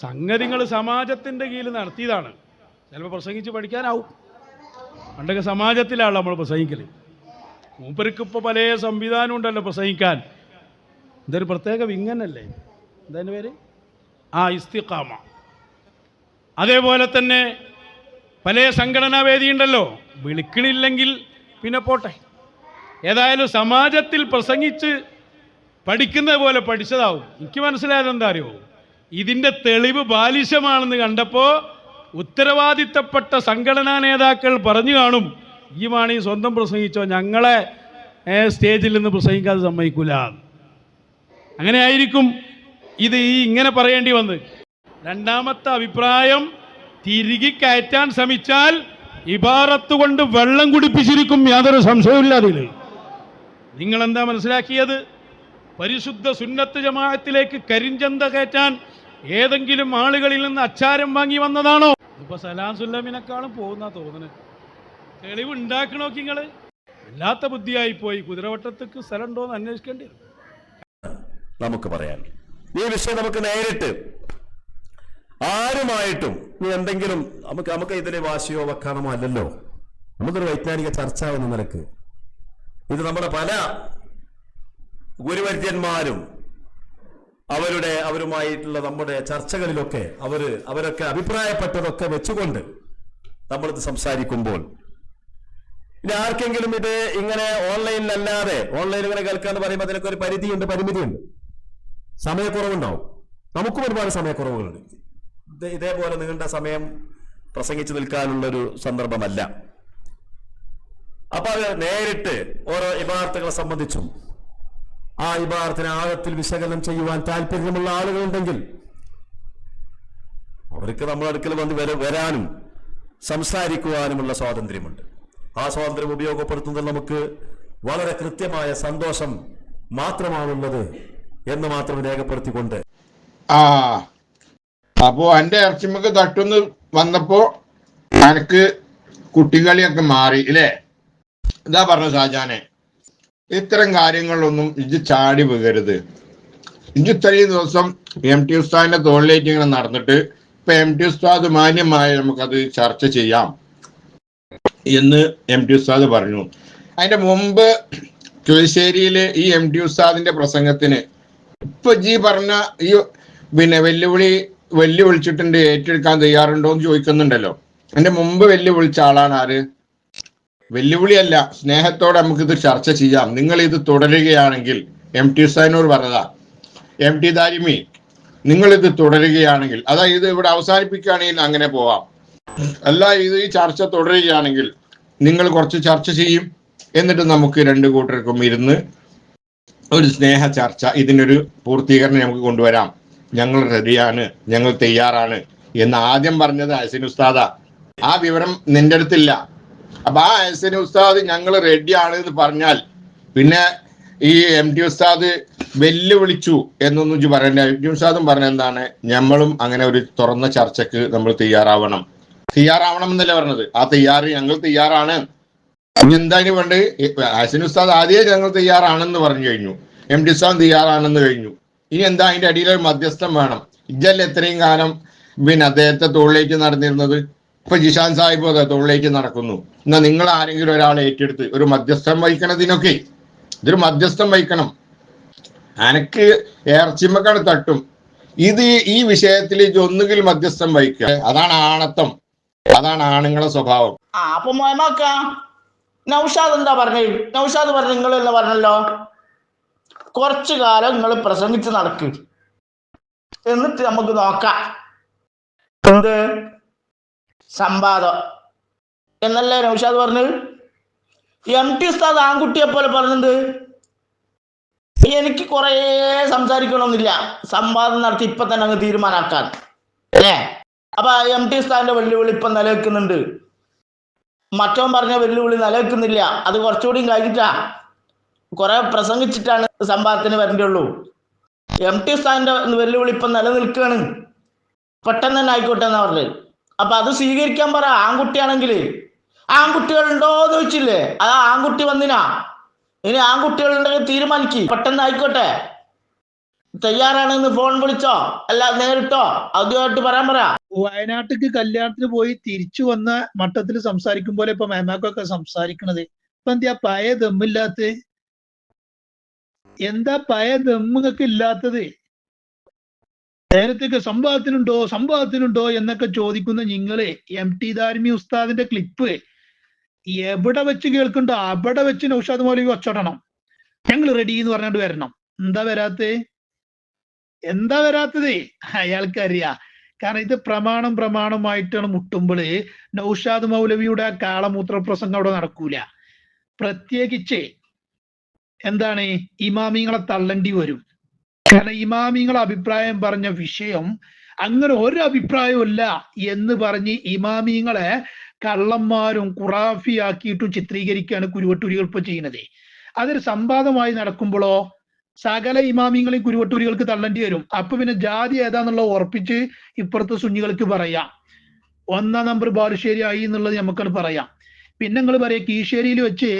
സംഗതികൾ സമാജത്തിന്റെ കീഴിൽ നടത്തിയതാണ്. ചിലപ്പോൾ പ്രസംഗിച്ച് പഠിക്കാനാവും. പണ്ടൊക്കെ സമാജത്തിലാണ് നമ്മൾ പ്രസംഗിക്കൽ മൂപ്പർക്ക് ഇപ്പോൾ പല സംവിധാനം ഉണ്ടല്ലോ പ്രസംഗിക്കാൻ. ഇതൊരു പ്രത്യേക വിങ്ങനല്ലേ? എന്താ പേര്? ആ ഇസ്തിഖാമ. അതേപോലെ തന്നെ പല സംഘടനാ വേദിയുണ്ടല്ലോ വിളിക്കണില്ലെങ്കിൽ പിന്നെ പോട്ടെ. ഏതായാലും സമാജത്തിൽ പ്രസംഗിച്ച് പഠിക്കുന്നത് പോലെ പഠിച്ചതാവും. എനിക്ക് മനസ്സിലായത് എന്താ അറിയോ ഇതിന്റെ തെളിവ് ബാലിശമാണെന്ന് കണ്ടപ്പോൾ ഉത്തരവാദിത്തപ്പെട്ട സംഘടനാ നേതാക്കൾ പറഞ്ഞു കാണും ഈ മാണി സ്വന്തം പ്രസംഗിച്ചോ ഞങ്ങളെ സ്റ്റേജിൽ നിന്ന് പ്രസംഗിക്കാതെ സമ്മതിക്കൂല. അങ്ങനെ ആയിരിക്കും ഇത് ഈ ഇങ്ങനെ പറയേണ്ടി വന്ന് രണ്ടാമത്തെ അഭിപ്രായം തിരികെ കയറ്റാൻ ശ്രമിച്ചാൽ ഇബാറത്ത് കൊണ്ട് വെള്ളം കുടിപ്പിച്ചിരിക്കും യാതൊരു സംശയവുമില്ല അതിൽ നിങ്ങൾ എന്താ മനസ്സിലാക്കിയത്? പരിശുദ്ധ സുന്നത്ത് ജമാഅത്തിലേക്ക് കരിഞ്ചന്ത കയറ്റാൻ ഏതെങ്കിലും ആളുകളിൽ നിന്ന് അച്ചാരം വാങ്ങി വന്നതാണോ? ഇപ്പൊ സലാം സുല്ലമിനെക്കാളും പോകുന്ന തോന്നുന്നത് തെളിവ് ഉണ്ടാക്കണോ നിങ്ങൾ? വല്ലാത്ത ബുദ്ധിയായി പോയി. കുതിരവട്ടത്തേക്ക് സ്ഥലം ഉണ്ടോ എന്ന് അന്വേഷിക്കേണ്ടി നമുക്ക് പറയാൻ ഈ വിഷയം നമുക്ക് നേരിട്ട് ആരുമായിട്ടും നീ എന്തെങ്കിലും നമുക്ക് നമുക്ക് ഇതിലെ വാശിയോ വക്കാണമോ അല്ലല്ലോ. നമുക്കൊരു വൈജ്ഞാനിക ചർച്ച എന്ന നിലയ്ക്ക്. ഇത് നമ്മുടെ പല ഗുരുവര്യന്മാരും അവരുടെ അവരുമായിട്ടുള്ള നമ്മുടെ ചർച്ചകളിലൊക്കെ അവർ അവരൊക്കെ അഭിപ്രായപ്പെട്ടതൊക്കെ വെച്ചുകൊണ്ട് നമ്മളിത് സംസാരിക്കുമ്പോൾ. ഇനി ആർക്കെങ്കിലും ഇത് ഇങ്ങനെ ഓൺലൈനിലല്ലാതെ ഓൺലൈനിൽ ഇങ്ങനെ കേൾക്കാന്ന് പറയുമ്പോൾ അതിനൊക്കെ ഒരു പരിധിയുണ്ട് പരിമിതിയുണ്ട്. സമയക്കുറവുണ്ടാവും. നമുക്കും ഒരുപാട് സമയക്കുറവുകളുണ്ട്. ഇത് ഇതേപോലെ നീണ്ട സമയം പ്രസംഗിച്ചു നിൽക്കാനുള്ളൊരു സന്ദർഭമല്ല. അപ്പൊ അത് നേരിട്ട് ഓരോ ഇബാർത്തുകളെ സംബന്ധിച്ചും ആ ഇബാറത്തിന് ആഴത്തിൽ വിശകലനം ചെയ്യുവാൻ താല്പര്യമുള്ള ആളുകളുണ്ടെങ്കിൽ അവർക്ക് നമ്മുടെ അടുക്കൽ വന്ന് വര വരാനും സംസാരിക്കുവാനുമുള്ള സ്വാതന്ത്ര്യമുണ്ട്. ആ സ്വാതന്ത്ര്യം ഉപയോഗപ്പെടുത്തുന്നതിൽ നമുക്ക് വളരെ കൃത്യമായ സന്തോഷം മാത്രമാണുള്ളത് എന്ന് മാത്രം രേഖപ്പെടുത്തിക്കൊണ്ട്. ആ അപ്പോ എന്റെ ഇറച്ചിമ്മക്ക് തട്ടുന്ന് വന്നപ്പോ എനിക്ക് കുട്ടികളിയൊക്കെ മാറി ഇല്ലേ? എന്താ പറഞ്ഞു ഷാജാനെ? ഇത്തരം കാര്യങ്ങളൊന്നും ഇജ് ചാടി വീകരുത് ഇജ് ഇത്രയും ദിവസം എം ടി ഉസ്താദിന്റെ തോളിലേക്ക് ഇങ്ങനെ നടന്നിട്ട് ഇപ്പൊ എം ടി ഉസ്താദ് മാന്യമായി നമുക്കത് ചർച്ച ചെയ്യാം എന്ന് എം ടി ഉസ്താദ് പറഞ്ഞു. അതിന്റെ മുമ്പ് ചുവശ്ശേരിയിൽ ഈ എം ടി ഉസ്താദിന്റെ പ്രസംഗത്തിന് ഇപ്പൊ ജി പറഞ്ഞ ഈ പിന്നെ വെല്ലുവിളി വെല്ലുവിളിച്ചിട്ടുണ്ട് ഏറ്റെടുക്കാൻ തയ്യാറുണ്ടോ എന്ന് ചോദിക്കുന്നുണ്ടല്ലോ. എന്റെ മുമ്പ് വെല്ലുവിളിച്ച ആളാണ് ആര്? വെല്ലുവിളിയല്ല. സ്നേഹത്തോടെ നമുക്കിത് ചർച്ച ചെയ്യാം. നിങ്ങൾ ഇത് തുടരുകയാണെങ്കിൽ എം ടി സൈനൂർ പറഞ്ഞതാ. എം ടി ദാരിമി നിങ്ങൾ ഇത് തുടരുകയാണെങ്കിൽ അതായത് ഇത് ഇവിടെ അവസാനിപ്പിക്കുകയാണെങ്കിൽ അങ്ങനെ പോവാം. അല്ല ഇത് ഈ ചർച്ച തുടരുകയാണെങ്കിൽ നിങ്ങൾ കുറച്ച് ചർച്ച ചെയ്യും. എന്നിട്ട് നമുക്ക് രണ്ട് കൂട്ടർക്കും ഇരുന്ന് ഒരു സ്നേഹ ചർച്ച ഇതിനൊരു പൂർത്തീകരണം നമുക്ക് കൊണ്ടുവരാം. ഞങ്ങൾ റെഡിയാണ് ഞങ്ങൾ തയ്യാറാണ് എന്ന് ആദ്യം പറഞ്ഞത് അസിൻ ഉസ്താദ. ആ വിവരം നിന്റെ അടുത്തില്ല. അപ്പൊ ആ അഹസിൻ ഉസ്താദ് ഞങ്ങൾ റെഡിയാണ് എന്ന് പറഞ്ഞാൽ പിന്നെ ഈ എം ടി ഉസ്താദ് വെല്ലുവിളിച്ചു എന്നൊന്നും ഇജ്ജ് പറയണ്ട. എം ടി ഉസ്താദും പറഞ്ഞ എന്താണ്? ഞമ്മളും അങ്ങനെ ഒരു തുറന്ന ചർച്ചക്ക് നമ്മൾ തയ്യാറാവണം. തയ്യാറാവണം എന്നല്ലേ പറഞ്ഞത്? ആ തയ്യാറ് ഞങ്ങൾ തയ്യാറാണ്. ഇനി എന്താണ് വേണ്ട ഹസൻ ഉസ്താദ് ആദ്യമേ ഞങ്ങൾ തയ്യാറാണെന്ന് പറഞ്ഞു കഴിഞ്ഞു. എം ടി ഉസ്താദ് തയ്യാറാണെന്ന് കഴിഞ്ഞു. ഇനി എന്താ അതിന്റെ അടിയിലൊരു മധ്യസ്ഥം വേണം? ഇജ്ജല്ല എത്രയും കാലം പിന്നെ അദ്ദേഹത്തെ തോളിലേക്ക് നടന്നിരുന്നത്? ഇപ്പൊ ജിഷാൻ സാഹിബ് അത് തൊഴിലേക്ക് നടക്കുന്നു. എന്നാ നിങ്ങൾ ആരെങ്കിലും ഒരാളെ ഏറ്റെടുത്ത് ഒരു മധ്യസ്ഥം വഹിക്കണതിനൊക്കെ ഇതൊരു മധ്യസ്ഥം വഹിക്കണം. അനക്ക് ഏർച്ചിമ്മക്കാണ് തട്ടും. ഇത് ഈ വിഷയത്തിൽ ഒന്നുകിൽ മധ്യസ്ഥം വഹിക്കുക. അതാണ് ആണത്വം അതാണ് ആണുങ്ങളെ സ്വഭാവം. ആ നൗഷാദ് എന്താ പറഞ്ഞു? നൗഷാദ് പറഞ്ഞു നിങ്ങൾ എന്ന് പറഞ്ഞല്ലോ. കുറച്ചു കാലം നിങ്ങൾ പ്രസംഗിച്ച് നടക്ക്. എന്നിട്ട് നമുക്ക് നോക്കാം. എന്ത്? സംവാദം. എന്നല്ലേ നൗഷാദ് പറഞ്ഞത്? എം ടി ഉസ്താദ് ആൺകുട്ടിയെ പോലെ പറഞ്ഞത്? എനിക്ക് കുറേ സംസാരിക്കണമെന്നില്ല. സംവാദം നടത്തി ഇപ്പൊ തന്നെ അങ്ങ് തീരുമാനാക്കാൻ. അല്ലേ? അപ്പൊ എം ടി ഉസ്താദിന്റെ വെല്ലുവിളി ഇപ്പൊ നിലനിൽക്കുന്നുണ്ട്. മറ്റവൻ പറഞ്ഞ വെല്ലുവിളി നിലനിൽക്കുന്നില്ല. അത് കുറച്ചുകൂടി കഴിഞ്ഞിട്ടാ. കുറെ പ്രസംഗിച്ചിട്ടാണ് സംവാദത്തിന് വരണ്ടുള്ളൂ എം ടി ഉസ്താദിന്റെ വെല്ലുവിളി ഇപ്പൊ നിലനിൽക്കുകയാണ്. പെട്ടെന്ന് തന്നെ ആയിക്കോട്ടെ എന്നാ പറഞ്ഞത്. അപ്പൊ അത് സ്വീകരിക്കാൻ പറ ആൺകുട്ടിയാണെങ്കിൽ ആൺകുട്ടികളുണ്ടോ എന്ന് വെച്ചില്ലേ അത് ആൺകുട്ടി വന്നിനാ. ഇനി ആൺകുട്ടികളുണ്ടെങ്കിൽ തീരുമാനിക്ക്. പെട്ടെന്ന് ആയിക്കോട്ടെ. തയ്യാറാണെന്ന് ഫോൺ വിളിച്ചോ? അല്ല നേരിട്ടോ? ഔദ്യോഗികമായിട്ട് പറയാൻ പറ. വയനാട്ടിക്ക് കല്യാണത്തിന് പോയി തിരിച്ചു വന്ന മട്ടത്തിൽ സംസാരിക്കും പോലെ ഇപ്പൊ മേമാക്കൊക്കെ സംസാരിക്കണത്. ഇപ്പൊ എന്താ പഴയ ദമ്മില്ലാത്ത എന്താ പഴയ ദമ്മുകൾക്ക് ഇല്ലാത്തത്? നേരത്തേക്ക് സംവാദത്തിനുണ്ടോ സംവാദത്തിനുണ്ടോ എന്നൊക്കെ ചോദിക്കുന്ന നിങ്ങൾ എം ടി ദാരിമി ഉസ്താദിന്റെ ക്ലിപ്പ് എവിടെ വെച്ച് കേൾക്കണ്ടോ അവിടെ വെച്ച് നൗഷാദ് മൗലവി ഒച്ചടണം ഞങ്ങൾ റെഡി എന്ന് പറഞ്ഞിട്ട് വരണം. എന്താ വരാത്തത് എന്താ വരാത്തത്? അയാൾക്കറിയാ. കാരണം ഇത് പ്രമാണം പ്രമാണമായിട്ടാണ് മുട്ടുമ്പോൾ നൗഷാദ് മൗലവിയുടെ ആ കാളമൂത്ര പ്രസംഗം അവിടെ നടക്കൂല. പ്രത്യേകിച്ച് എന്താണ്? ഇമാമിങ്ങളെ തള്ളണ്ടി വരും. കാരണം ഇമാമിങ്ങൾ അഭിപ്രായം പറഞ്ഞ വിഷയം അങ്ങനെ ഒരു അഭിപ്രായമില്ല എന്ന് പറഞ്ഞ് ഇമാമിങ്ങളെ കള്ളന്മാരും കുറാഫിയാക്കിയിട്ടും ചിത്രീകരിക്കുകയാണ് കുരുവട്ടൂരികൾ ഇപ്പൊ ചെയ്യുന്നത്. അതൊരു സംവാദമായി നടക്കുമ്പോഴോ സകല ഇമാമിങ്ങളെയും കുരുവട്ടൂരികൾക്ക് തള്ളേണ്ടി വരും. അപ്പൊ പിന്നെ ജാതി ഏതാന്നുള്ള ഉറപ്പിച്ച് ഇപ്പുറത്തെ സുന്നികൾക്ക് പറയാം. ഒന്നാം നമ്പർ ബാലുശ്ശേരി ആയി എന്നുള്ളത് നമുക്കത് പറയാം. പിന്നെ നിങ്ങൾ പറയാം കീശ്ശേരിയിൽ വെച്ച്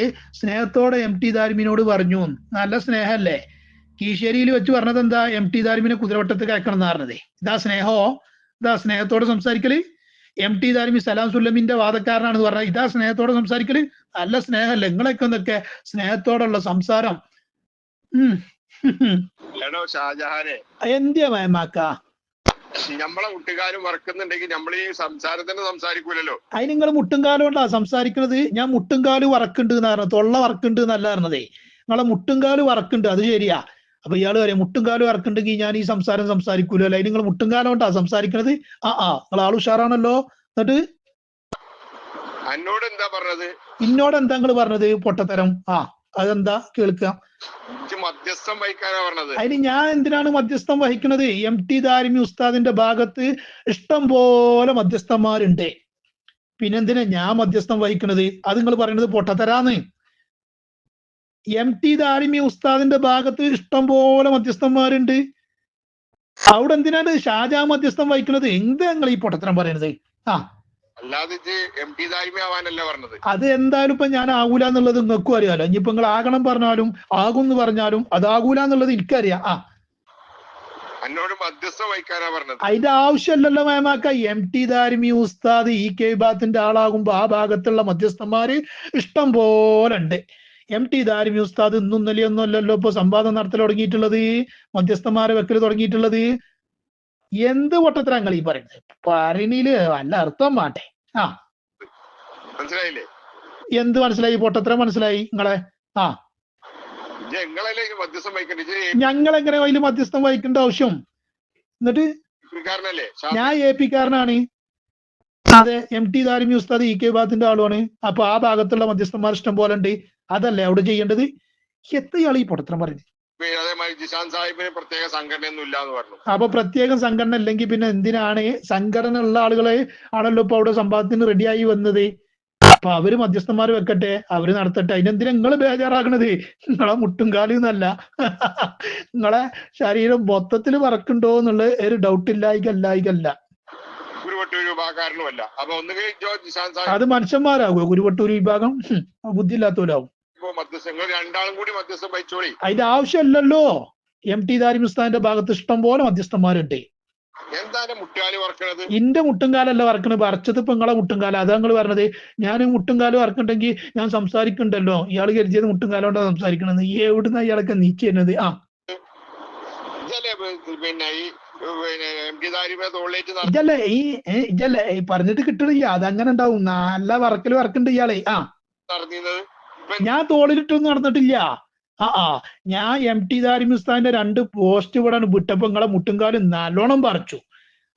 സ്നേഹത്തോടെ എം ടി ദാരിമിനോട് പറഞ്ഞു. നല്ല സ്നേഹല്ലേ കീശ്ശേരിയിൽ വെച്ച് പറഞ്ഞത് എന്താ എം ടി ദാരിമിനെ കുതിരവട്ടത്ത് കയക്കണം എന്ന് പറഞ്ഞതേ. ഇതാ സ്നേഹോ? ഇതാ സ്നേഹത്തോടെ സംസാരിക്കൽ. എം ടി ദാരിമി സലാം സുല്ലമിന്റെ വാദക്കാരനാണെന്ന് പറഞ്ഞാൽ ഇതാ സ്നേഹത്തോടെ സംസാരിക്കൽ. നല്ല സ്നേഹമല്ല നിങ്ങളൊക്കെ എന്തൊക്കെ? സ്നേഹത്തോടുള്ള സംസാരം. ഉം. ഷാജഹാനെ. എന്തിയാ മേമാക്ക നമ്മളെ മുട്ടുകാലും വറക്കുന്നുണ്ടെങ്കിൽ നമ്മൾ ഈ സംസാരത്തിന് സംസാരിക്കൂലല്ലോ. അതിന് നിങ്ങൾ മുട്ടുംകാലം കൊണ്ടാ സംസാരിക്കണത്. ഞാൻ മുട്ടുംകാൽ വറക്കുണ്ട് എന്ന് പറഞ്ഞത് തൊള്ള വറക്കുണ്ട് എന്നല്ല പറഞ്ഞതേ. നിങ്ങളെ മുട്ടുംകാൽ വറക്കുണ്ട്. അത് ശരിയാ. അപ്പൊ ഇയാൾ പറയാം മുട്ടുംകാൽ വറക്കുണ്ടെങ്കിൽ ഞാൻ ഈ സംസാരം സംസാരിക്കൂലോ. അല്ലെ? നിങ്ങൾ മുട്ടുംകാലം കൊണ്ടാ സംസാരിക്കണത്? ആ ആ നിങ്ങൾ ആൾ ഉഷാറാണല്ലോ. എന്നിട്ട് എന്നോട് എന്താ പറഞ്ഞത്? ഇന്നോട് എന്താ നിങ്ങൾ പറഞ്ഞത്? പൊട്ടത്തരം. ആ അതെന്താ? കേൾക്കാം. മധ്യസ്ഥം വഹിക്കാനാ പറഞ്ഞത്. അതിന് ഞാൻ എന്തിനാണ് മധ്യസ്ഥം വഹിക്കുന്നത് എം ടി ദാരിമി ഉസ്താദിന്റെ ഭാഗത്ത് ഇഷ്ടം പോലെ മധ്യസ്ഥന്മാരുണ്ട്. പിന്നെന്തിനാ ഞാൻ മധ്യസ്ഥം വഹിക്കുന്നത് അത് നിങ്ങൾ പറയുന്നത് പൊട്ടത്തരാന്ന്. എം ടി ദാരിമി ഉസ്താദിന്റെ ഭാഗത്ത് ഇഷ്ടം പോലെ മധ്യസ്ഥന്മാരുണ്ട്. അവിടെ എന്തിനാണ് ഷാജാ മധ്യസ്ഥം വഹിക്കുന്നത്? എന്ത് ഞങ്ങൾ ഈ പൊട്ടത്തരം പറയുന്നത്? ആ. അല്ലാതെ ഇജ്ജ് എം ടി ദാരിമി ആവാനല്ല പറഞ്ഞത്. അത് എന്തായാലും ഇപ്പൊ ഞാൻ ആകൂല എന്നുള്ളത് നിങ്ങൾക്കും അറിയാലോ. ഇനിയിപ്പോ നിങ്ങൾ ആകണം പറഞ്ഞാലും ആകും എന്ന് പറഞ്ഞാലും അതാകൂല എന്നുള്ളത് എനിക്കറിയാം. ആ. എന്നോട് മധ്യസ്ഥം വഹിക്കാനാ പറഞ്ഞത്. അതിന്റെ ആവശ്യമല്ലല്ലോ മേമാക്ക എം ടി ദാരിമി ഉസ്താദ് ഇ കെ വിഭാഗത്തിന്റെ ആളാകുമ്പോ ആ ഭാഗത്തുള്ള മധ്യസ്ഥന്മാര് ഇഷ്ടം പോലെ ഉണ്ട്. എം ടി ദാരിമി ഉസ്താദ് ഇന്നും ഇന്നലെയൊന്നും അല്ലല്ലോ ഇപ്പൊ സംവാദം നടത്തൽ തുടങ്ങിയിട്ടുള്ളത്? മധ്യസ്ഥന്മാരെ വെക്കൽ തുടങ്ങിയിട്ടുള്ളത്? എന്ത് വട്ടത്തിലാണ് ഈ പറയുന്നത്? പറഞ്ഞിൽ വല്ല അർത്ഥം മാട്ടെ ആ. മനസ്സിലായില്ലേ? എന്ത് മനസ്സിലായി? പൊട്ടത്ര മനസ്സിലായി നിങ്ങളെ? ആ. ഞങ്ങൾ എങ്ങനെ അതിൽ മധ്യസ്ഥം വഹിക്കേണ്ട ആവശ്യം? എന്നിട്ട് ഞാൻ എ പി കാരനാണ്. അതെ എം ടി ദാരിമി ഉസ്താദ് ഇ കെ ബാത്തിന്റെ ആളുമാണ് അപ്പൊ ആ ഭാഗത്തുള്ള മധ്യസ്ഥന്മാർ ഇഷ്ടം പോലെ ഉണ്ട്. അതല്ലേ അവിടെ ചെയ്യേണ്ടത്? എത്രയാൾ ഈ പൊട്ടത്തരം പറയുന്നത് പ്രത്യേക എന്ന് പറഞ്ഞു. അപ്പൊ പ്രത്യേകം സംഘടന ഇല്ലെങ്കിൽ പിന്നെ എന്തിനാണ് സംഘടന ഉള്ള ആളുകളെ ആണല്ലോ ഇപ്പൊ അവിടെ സംഭവത്തിന് റെഡിയായി വന്നത്? അപ്പൊ അവർ മധ്യസ്ഥന്മാർ വെക്കട്ടെ. അവർ നടത്തട്ടെ. അതിനെന്തിനാ നിങ്ങൾ ബേജാറാകണത്? നിങ്ങളെ മുട്ടും കാലും എന്നല്ല നിങ്ങളെ ശരീരം മൊത്തത്തിൽ വറക്കുണ്ടോ എന്നുള്ള ഒരു ഡൗട്ട് ഇല്ലായിക്കല്ലായിക്കല്ല വിഭാഗക്കാരനുമല്ല അപ്പൊ ഒന്നുകിൽ അത് മനുഷ്യന്മാരാകുമോ കുരുവട്ടൂർ വിഭാഗം? ബുദ്ധി ബുദ്ധിയില്ലാത്തവരാകും ഇപ്പോ രണ്ടാളും കൂടി മധ്യസ്ഥം വഹിച്ചോളി അതിന്റെ ആവശ്യമല്ലല്ലോ. എം ടി ദാരിമുസ്താന്റെ ഭാഗത്ത് ഇഷ്ടം പോലെ മധ്യസ്ഥന്മാരുണ്ട്. എന്താണ് മുട്ടുകാലി വറക്കണത്? ഇന്റെ മുട്ടുംകാലല്ല വറക്കണത്. വരച്ചത് ഇപ്പൊ നിങ്ങളെ മുട്ടുംകാലം. അതാ നിങ്ങൾ പറഞ്ഞത്. ഞാൻ മുട്ടുംകാലം വറക്കണ്ടെങ്കിൽ ഞാൻ സംസാരിക്കണ്ടല്ലോ. ഇയാൾ കരുതിയത് മുട്ടുംകാലം കൊണ്ടാ സംസാരിക്കണത്. എവിടുന്ന ഇയാളൊക്കെ നീക്കി തരുന്നത് ആ പിന്നെ ഈ ഇതല്ലേ ഈ ഇതല്ലേ ഈ പറഞ്ഞിട്ട് കിട്ടണില്ല അതങ്ങനെ ഉണ്ടാവും. നല്ല വറക്കൽ വർക്കുണ്ട് ഇയാളെ. ആ. ഞാൻ തോളിലിട്ടൊന്നും നടന്നിട്ടില്ല. ആ ആ. ഞാൻ എം ടി ദാരിമുസ്താന്റെ രണ്ട് പോസ്റ്റ് ഇവിടെ വിട്ടപ്പോ നിങ്ങളെ മുട്ടുംകാലും നല്ലോണം പറിച്ചു.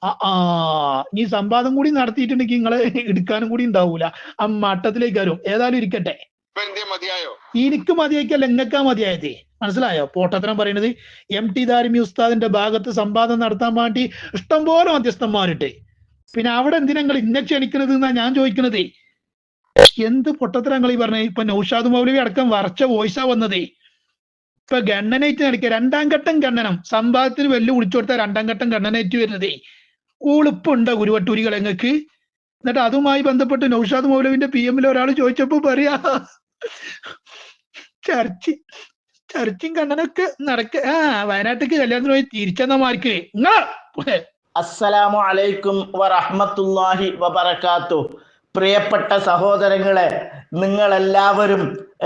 ആ ആ. ഈ സംവാദം കൂടി നടത്തിയിട്ടുണ്ടെങ്കിൽ നിങ്ങളെ എടുക്കാനും കൂടി ഉണ്ടാവൂല. ആ മട്ടത്തിലേക്ക് വരും. ഏതായാലും ഇരിക്കട്ടെ. എനിക്ക് മതിയായിക്കല്ല. എങ്ങക്കാ മതിയായത്. മനസ്സിലായോ? പോട്ടത്തരം പറയുന്നത് എം ടി ദാരിമി ഉസ്താദിന്റെ ഭാഗത്ത് സംവാദം നടത്താൻ വേണ്ടി ഇഷ്ടംപോലെ മധ്യസ്ഥന്മാരുണ്ട് പിന്നെ അവിടെ എന്തിനങ്ങൾ നിങ്ങൾ ഇന്നെ ക്ഷണിക്കണത് എന്നാ ഞാൻ ചോദിക്കണത്? എന്ത് പൊട്ടത്തരങ്ങൾ ഈ പറഞ്ഞത് ഇപ്പൊ നൌഷാദ് മൗലവി അടക്കം വരച്ച വോയിസാ വന്നതേ? ഇപ്പൊ ഗണ്ണനേറ്റ് നടക്കുക രണ്ടാം ഘട്ടം ഗണ്ണനം സംവാദത്തിന് വെല്ലു വിളിച്ചു കൊടുത്ത രണ്ടാം ഘട്ടം ഗണ്ണനേറ്റ് വരുന്നതേ. ഉളുപ്പുണ്ടോ ഗുരുവട്ടൂരികൾ എങ്ങക്ക് എന്നിട്ട് അതുമായി ബന്ധപ്പെട്ട് നൌഷാദ് മൗലവിന്റെ പി എമ്മിൽ ഒരാൾ ചോദിച്ചപ്പോ പറയാ ചർച്ച് ചർച്ചയും കണ്ണനൊക്കെ നടക്ക ആ വയനാട്ടിലേക്ക് കല്യാണത്തിന് പോയി തിരിച്ചെന്നമാർക്ക് നിങ്ങളെ അസ്സലാമു അലൈക്കും വറഹ്മത്തുള്ളാഹി വബറകാത്തു. പ്രിയപ്പെട്ട സഹോദരങ്ങളെ നിങ്ങളെല്ലാവരും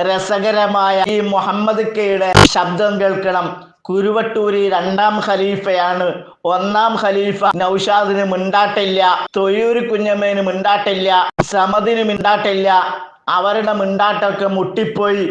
രസകരമായ ഈ മുഹമ്മദ് കെയുടെ ശബ്ദം കേൾക്കണം. കുരുവട്ടൂരി രണ്ടാം ഖലീഫയാണ്. ഒന്നാം ഖലീഫ നൌഷാദിന് മിണ്ടാട്ടില്ല തൊയ്യൂര് കുഞ്ഞമ്മേന് മിണ്ടാട്ടില്ല സമദിന് മിണ്ടാട്ടില്ല അവരുടെ മിണ്ടാട്ടമൊക്കെ മുട്ടിപ്പോയി.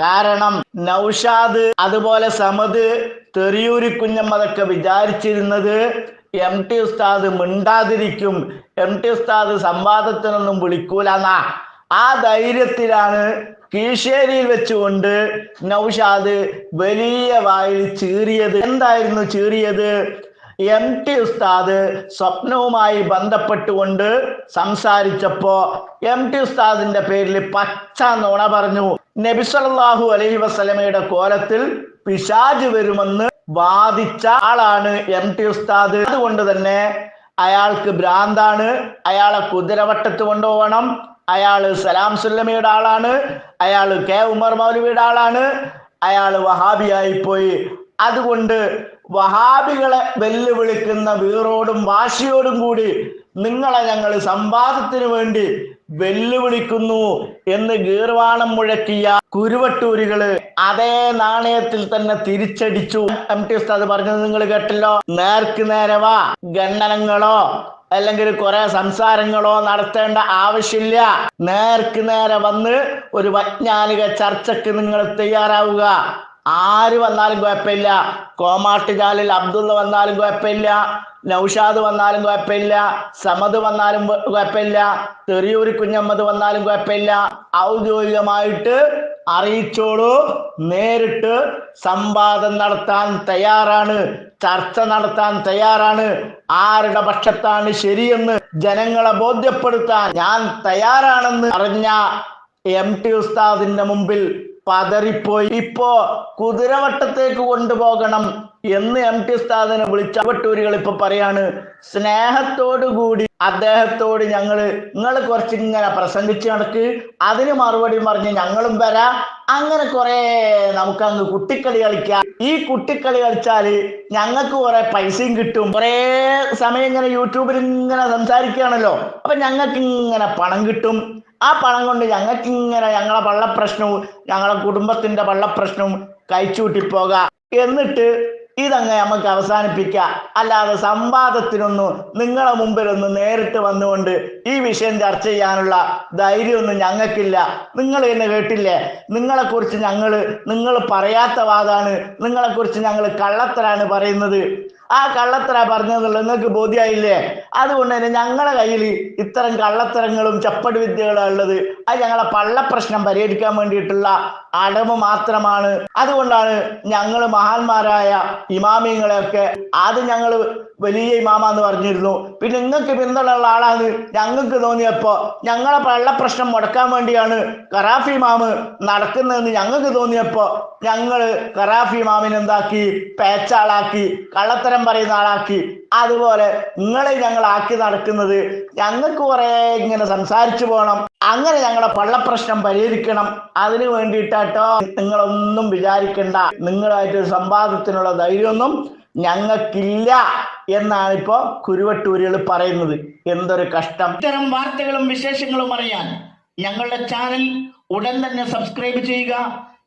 കാരണം നൌഷാദ് അതുപോലെ സമദ് തെറിയൂരി കുഞ്ഞമ്മതൊക്കെ വിചാരിച്ചിരുന്നത് എം ടി ഉസ്താദ് മിണ്ടാതിരിക്കും. എം ടി ഉസ്താദ് സംവാദത്തിനൊന്നും വിളിക്കൂലെന്നാ. ആ ധൈര്യത്തിലാണ് കീശേരിയിൽ വെച്ചുകൊണ്ട് നൌഷാദ് വലിയ വായിൽ ചീറിയത്. എന്തായിരുന്നു ചീറിയത്? എം ടി ഉസ്താദ് സ്വപ്നവുമായി ബന്ധപ്പെട്ടുകൊണ്ട് സംസാരിച്ചപ്പോ എം ടി ഉസ്താദിന്റെ പേരിൽ പച്ച നുണ പറഞ്ഞു. നബി സല്ലല്ലാഹു അലൈഹി വസല്ലമയുടെ കോലത്തിൽ പിശാജ് വരുമെന്ന് വാദിച്ച ആളാണ് എം ടി ഉസ്താദ്. അതുകൊണ്ട് തന്നെ അയാൾക്ക് ഭ്രാന്താണ്. അയാളെ കുതിരവട്ടത്ത് കൊണ്ടുപോകണം. അയാൾ സലാം സുല്ലമയുടെ ആളാണ്. അയാൾ കെ ഉമർ മൗലവിയുടെ ആളാണ്. അയാൾ വഹാബിയായി പോയി. അതുകൊണ്ട് വഹാബികളെ വെല്ലുവിളിക്കുന്ന വീറോടും വാശിയോടും കൂടി നിങ്ങളെ ഞങ്ങൾ സംവാദത്തിന് വേണ്ടി വെല്ലുവിളിക്കുന്നു എന്ന് ഗീർവാണം മുഴക്കിയ കുരുവട്ടൂരികൾ അതേ നാണയത്തിൽ തന്നെ തിരിച്ചടിച്ചു. എം ടി ഉസ്താദ് പറഞ്ഞത് നിങ്ങൾ കേട്ടല്ലോ. നേർക്ക് നേരവാ ഗണ്ണനങ്ങളോ അല്ലെങ്കിൽ കുറെ സംസാരങ്ങളോ നടത്തേണ്ട ആവശ്യമില്ല. നേർക്ക് നേരെ വന്ന് ഒരു വൈജ്ഞാനിക ചർച്ചക്ക് നിങ്ങൾ തയ്യാറാവുക. ആര് വന്നാലും കുഴപ്പമില്ല. കോമാട്ടുചാലിൽ അബ്ദുള്ള വന്നാലും കുഴപ്പമില്ല. നൗഷാദ് വന്നാലും കുഴപ്പമില്ല. സമദ് വന്നാലും കുഴപ്പമില്ല. തെറിയൂരി കുഞ്ഞമ്മദ് വന്നാലും കുഴപ്പമില്ല. ഔദ്യോഗികമായിട്ട് അറിയിച്ചോളൂ. നേരിട്ട് സംവാദം നടത്താൻ തയ്യാറാണ്. ചർച്ച നടത്താൻ തയ്യാറാണ്. ആരുടെ പക്ഷത്താണ് ശരിയെന്ന് ജനങ്ങളെ ബോധ്യപ്പെടുത്താൻ ഞാൻ തയ്യാറാണെന്ന് അറിഞ്ഞ എം ടി ഉസ്താദിന്റെ മുമ്പിൽ പതറിപ്പോയി. ഇപ്പോ കുതിരവട്ടത്തേക്ക് കൊണ്ടുപോകണം എന്ന് എം ടി ഉസ്താദിനെ വിളിച്ച വട്ടൂരികൾ ഇപ്പൊ പറയാണ്. സ്നേഹത്തോടു കൂടി അദ്ദേഹത്തോട് ഞങ്ങൾ നിങ്ങൾ കുറച്ച് ഇങ്ങനെ പ്രസംഗിച്ച് നടക്ക്. അതിന് മറുപടി പറഞ്ഞ് ഞങ്ങളും വരാ. അങ്ങനെ കുറെ നമുക്ക് അങ്ങ് കുട്ടിക്കളി കളിക്കാം. ഈ കുട്ടിക്കളി കളിച്ചാൽ ഞങ്ങൾക്ക് കുറെ പൈസയും കിട്ടും. കുറേ സമയം ഇങ്ങനെ യൂട്യൂബിൽ ഇങ്ങനെ സംസാരിക്കുകയാണല്ലോ. അപ്പൊ ഞങ്ങൾക്ക് ഇങ്ങനെ പണം കിട്ടും. ആ പണം കൊണ്ട് ഞങ്ങൾക്ക് ഇങ്ങനെ ഞങ്ങളെ വള്ളപ്രശ്നവും ഞങ്ങളെ കുടുംബത്തിന്റെ വള്ളപ്രശ്നവും കഴിച്ചുകൂട്ടി പോകാം എന്നിട്ട് ഇതങ്ങ് നമുക്ക് അവസാനിപ്പിക്കുക അല്ലാതെ സംവാദത്തിനൊന്നും നിങ്ങളെ മുമ്പിലൊന്നും നേരിട്ട് വന്നുകൊണ്ട് ഈ വിഷയം ചർച്ച ചെയ്യാനുള്ള ധൈര്യമൊന്നും ഞങ്ങൾക്കില്ല. നിങ്ങൾ എന്നെ കേട്ടില്ലേ? നിങ്ങളെക്കുറിച്ച് ഞങ്ങൾ നിങ്ങൾ പറയാത്ത വാദാണ് നിങ്ങളെക്കുറിച്ച് ഞങ്ങൾ കള്ളത്തരാണ് പറയുന്നത്. ആ കള്ളത്തര പറഞ്ഞതെന്നുള്ളത് നിങ്ങൾക്ക് ബോധ്യമായില്ലേ അതുകൊണ്ട് തന്നെ ഞങ്ങളുടെ കയ്യിൽ ഇത്തരം കള്ളത്തരങ്ങളും ചപ്പടി വിദ്യകളും ഉള്ളത്. അത് ഞങ്ങളെ പള്ള പ്രശ്നം പരിഹരിക്കാൻ വേണ്ടിയിട്ടുള്ള അടവ് മാത്രമാണ്. അതുകൊണ്ടാണ് ഞങ്ങൾ മഹാന്മാരായ ഇമാമിങ്ങളെയൊക്കെ ആദ്യം ഞങ്ങൾ വലിയ ഇമാമ എന്ന് പറഞ്ഞിരുന്നു. പിന്നെ നിങ്ങൾക്ക് പിന്തുണയുള്ള ആളാണ് ഞങ്ങൾക്ക് തോന്നിയപ്പോ ഞങ്ങളെ പള്ള പ്രശ്നം മുടക്കാൻ വേണ്ടിയാണ് കറാഫി മാമ് നടക്കുന്നതെന്ന് ഞങ്ങൾക്ക് തോന്നിയപ്പോ ഞങ്ങൾ കറാഫി മാമിനെന്താക്കി പേച്ചാളാക്കി കള്ളത്തരം പറയുന്ന ആളാക്കി. അതുപോലെ നിങ്ങളെ ഞങ്ങൾ ആക്കി നടക്കുന്നത് ഞങ്ങൾക്ക് കുറെ ഇങ്ങനെ സംസാരിച്ചു പോകണം. അങ്ങനെ ഞങ്ങളുടെ പള്ളപ്രശ്നം പരിഹരിക്കണം. അതിനു വേണ്ടിയിട്ടാട്ടോ നിങ്ങളൊന്നും വിചാരിക്കണ്ട. നിങ്ങളായിട്ട് സംവാദത്തിനുള്ള ധൈര്യമൊന്നും ഞങ്ങൾക്കില്ല എന്നാണ് ഇപ്പോ കുരുവട്ടൂരുകൾ പറയുന്നത്. എന്തൊരു കഷ്ടം. ഇത്തരം വാർത്തകളും വിശേഷങ്ങളും അറിയാൻ ഞങ്ങളുടെ ചാനൽ ഉടൻ തന്നെ സബ്സ്ക്രൈബ് ചെയ്യുക.